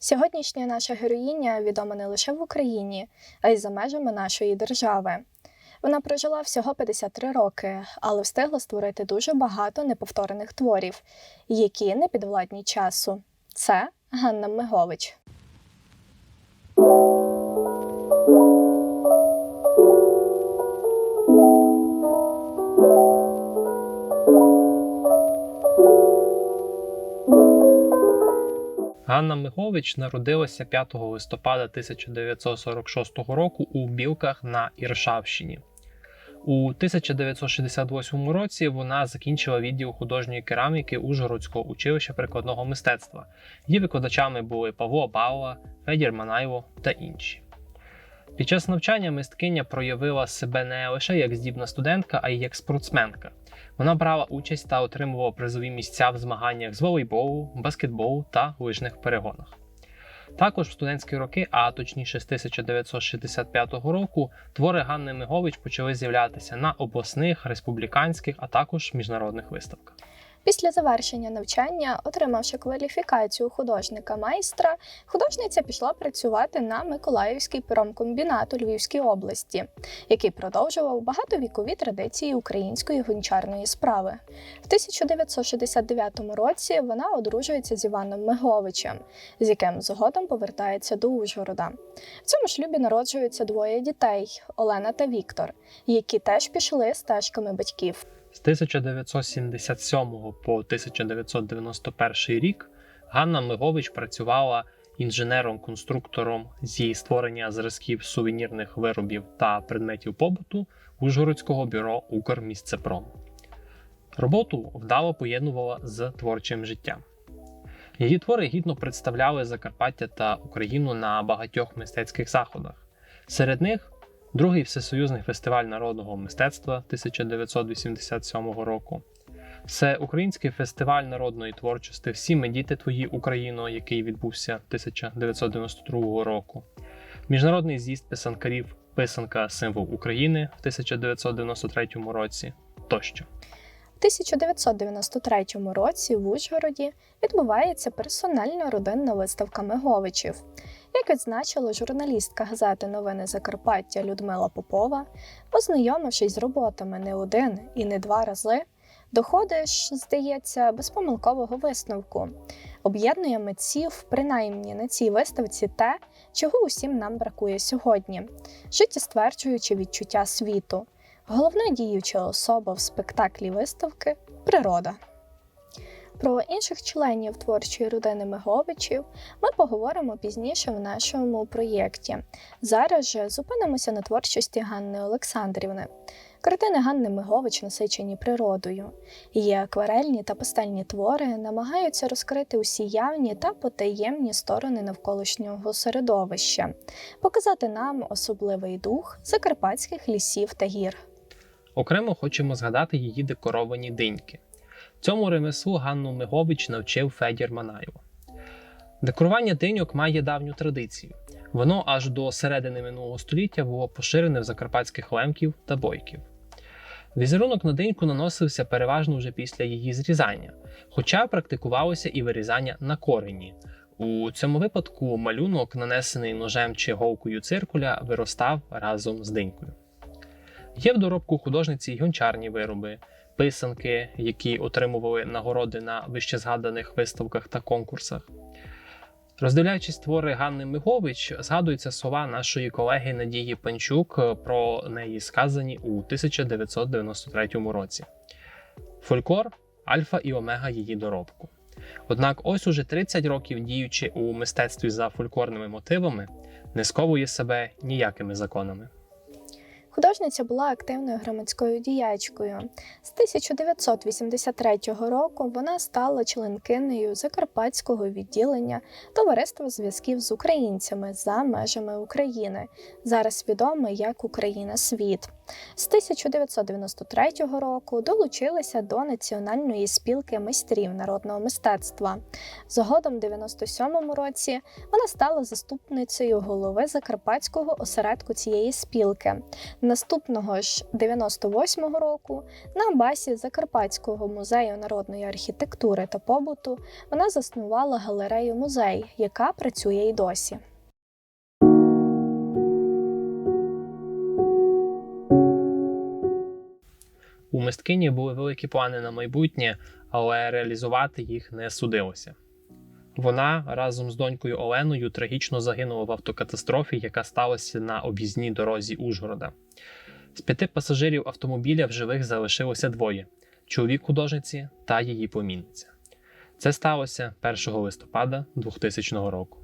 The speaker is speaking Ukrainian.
Сьогоднішня наша героїня відома не лише в Україні, а й за межами нашої держави. Вона прожила всього 53 роки, але встигла створити дуже багато неповторених творів, які не підвладні часу. Це Ганна Мигович. Ганна Мигович народилася 5 листопада 1946 року у Білках на Іршавщині. У 1968 році вона закінчила відділ художньої кераміки Ужгородського училища прикладного мистецтва. Її викладачами були Павло Баула, Федір Манайло та інші. Під час навчання мисткиня проявила себе не лише як здібна студентка, а й як спортсменка. Вона брала участь та отримувала призові місця в змаганнях з волейболу, баскетболу та лижних перегонах. Також в студентські роки, а точніше з 1965 року, твори Ганни Мигович почали з'являтися на обласних, республіканських, а також міжнародних виставках. Після завершення навчання, отримавши кваліфікацію художника-майстра, художниця пішла працювати на Миколаївський перомкомбінат у Львівській області, який продовжував багатовікові традиції української гончарної справи. В 1969 році вона одружується з Іваном Миговичем, з яким згодом повертається до Ужгорода. В цьому шлюбі народжуються двоє дітей Олена та Віктор, які теж пішли стежками батьків. З 1977 по 1991 рік Ганна Мигович працювала інженером-конструктором зі створення зразків сувенірних виробів та предметів побуту Ужгородського бюро Укрмісцепром. Роботу вдало поєднувала з творчим життям. Її твори гідно представляли Закарпаття та Україну на багатьох мистецьких заходах. Серед них Другий всесоюзний фестиваль народного мистецтва 1987 року. Всеукраїнський фестиваль народної творчості Всі ми діти твої Україно, який відбувся 1992 року. Міжнародний з'їзд писанкарів Писанка Символ України в 1993 році тощо. У 1993 році в Ужгороді відбувається персональна родинна виставка Миговичів. Як відзначила журналістка газети Новини Закарпаття Людмила Попова, ознайомившись з роботами не один і не два рази, доходиш, здається, без помилкового висновку. Об'єднує митців, принаймні на цій виставці те, чого усім нам бракує сьогодні, життєстверджуючи відчуття світу. Головна діюча особа в спектаклі виставки природа. Про інших членів творчої родини Миговичів ми поговоримо пізніше в нашому проєкті. Зараз же зупинимося на творчості Ганни Олександрівни. Картини Ганни Мигович насичені природою. Її акварельні та пастельні твори намагаються розкрити усі явні та потаємні сторони навколишнього середовища, показати нам особливий дух закарпатських лісів та гір. Окремо хочемо згадати її декоровані диньки. Цьому ремеслу Ганну Мигович навчив Федір Манайло. Декорування диньок має давню традицію. Воно аж до середини минулого століття було поширене в закарпатських лемків та бойків. Візерунок на диньку наносився переважно вже після її зрізання, хоча практикувалося і вирізання на корені. У цьому випадку малюнок, нанесений ножем чи голкою циркуля, виростав разом з динькою. Є в доробку художниці гончарні вироби, писанки, які отримували нагороди на вищезгаданих виставках та конкурсах. Роздивляючись твори Ганни Мигович, згадуються слова нашої колеги Надії Панчук про неї сказані у 1993 році. Фольклор альфа і омега її доробку. Однак, ось уже 30 років діючи у мистецтві за фольклорними мотивами, не сковує себе ніякими законами. Художниця була активною громадською діячкою. З 1983 року вона стала членкинею Закарпатського відділення Товариства зв'язків з українцями за межами України, зараз відоме як Україна Світ. З 1993 року долучилася до Національної спілки майстрів народного мистецтва. Згодом, в 97 році, вона стала заступницею голови Закарпатського осередку цієї спілки. Наступного ж 98-го року на базі Закарпатського музею народної архітектури та побуту вона заснувала галерею музей, яка працює й досі. Мисткині були великі плани на майбутнє, але реалізувати їх не судилося. Вона разом з донькою Оленою трагічно загинула в автокатастрофі, яка сталася на об'їзній дорозі Ужгорода. З п'яти пасажирів автомобіля в живих залишилося двоє: чоловік художниці та її племінниця. Це сталося 1 листопада 2000 року.